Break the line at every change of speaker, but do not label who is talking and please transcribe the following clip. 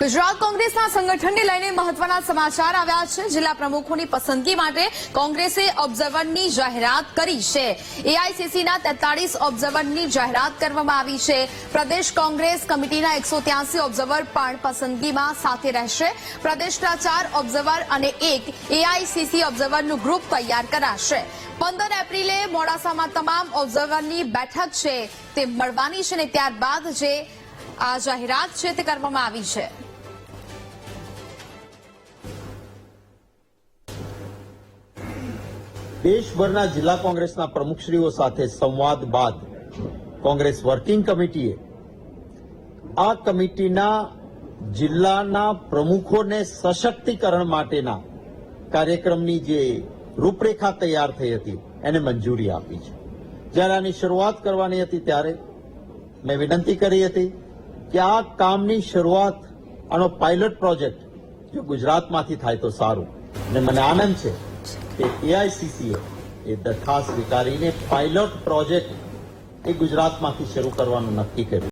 ગુજરાત કોંગ્રેસના સંગઠનને લઈને મહત્વના સમાચાર આવ્યા છે. જિલ્લા પ્રમુખોની પસંદગી માટે કોંગ્રેસે ઓબ્ઝર્વરની જાહેરાત કરી છે. એઆઈસીસીના તેતાળીસ ઓબ્ઝર્વરની જાહેરાત કરવામાં આવી છે. પ્રદેશ કોંગ્રેસ કમિટીના એકસો ઓબ્ઝર્વર પણ પસંદગીમાં સાથે રહેશે. પ્રદેશના ચાર ઓબ્ઝર્વર અને એક એઆઈસીસી ઓબ્ઝર્વરનું ગ્રુપ તૈયાર કરાશે. પંદર એપ્રિલે મોડાસામાં તમામ ઓબ્ઝર્વરની બેઠક છે તે મળવાની છે અને ત્યારબાદ જે આ જાહેરાત છે તે કરવામાં આવી છે.
દેશભરના જિલ્લા કોંગ્રેસના પ્રમુખશ્રીઓ સાથે સંવાદ બાદ કોંગ્રેસ વર્કિંગ કમિટીએ આ કમિટીના જિલ્લાના પ્રમુખોને સશક્તિકરણ માટેના કાર્યક્રમની જે રૂપરેખા તૈયાર થઈ હતી, એને મંજૂરી આપી છે. જ્યારે આની શરૂઆત કરવાની હતી ત્યારે મેં વિનંતી કરી હતી કે આ કામની શરૂઆત, આનો પાયલોટ પ્રોજેક્ટ જો ગુજરાતમાંથી થાય તો સારું. અને મને આનંદ છે કે એઆઈસીસીએ એ દરખાસ્ત સ્વીકારીને પાયલોટ પ્રોજેક્ટ એ ગુજરાતમાંથી શરૂ કરવાનું નક્કી કર્યું.